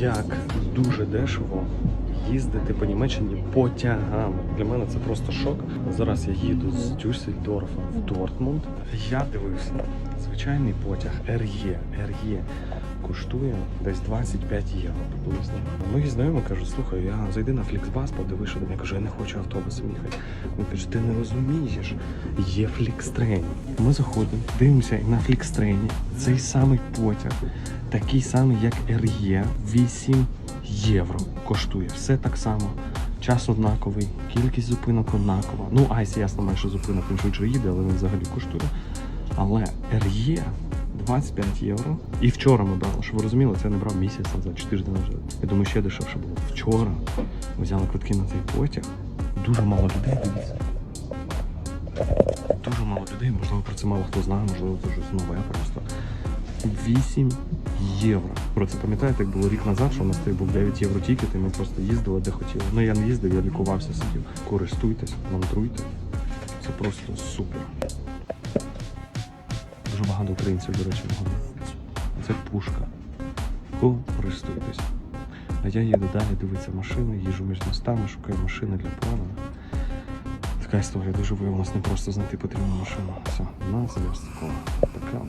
як дуже дешево їздити по Німеччині потягами. Для мене це просто шок. Зараз я їду з Дюссельдорфа в Дортмунд. Я дивився, звичайний потяг RE, RE коштує десь 25 євро приблизно. Мої знайомі кажуть, слухай, я зайди на Фліксбас, там. Я кажу, я не хочу автобусом їхати. Він каже, ти не розумієш, є Флікстрейн. Ми заходимо, дивимося на Флікстрейні цей самий потяг, такий самий, як RE, 8 євро коштує. Все так само. Час однаковий, кількість зупинок однакова. Ну, Айс, ясно, менше зупинок, він швидше їде, але він взагалі коштує. Але RE 25 євро. І вчора ми брали, щоб ви розуміли, це не брав місяць назад, чи тиждень назад. Я думаю, ще дешевше було. Вчора ми взяли квитки на цей потяг. Дуже мало людей дивіться. Дуже мало людей, можливо, про це мало хто знає, можливо, це щось нове просто. 8 євро. Про це пам'ятаєте, як було рік назад, що у нас був 9 євро тікет, і ми просто їздили де хотіли. Ну я не їздив, я лікувався, сидів. Користуйтесь, мантруйте. Це просто супер. Дуже багато українців, до речі, вагоні. Це пушка. Користуйтесь. А я їду далі, дивитися машини, їжджу між містами, шукаю машини для плану. Така історія дуже виявилась не просто знайти потрібну машину. Все, на зв'язку. Така.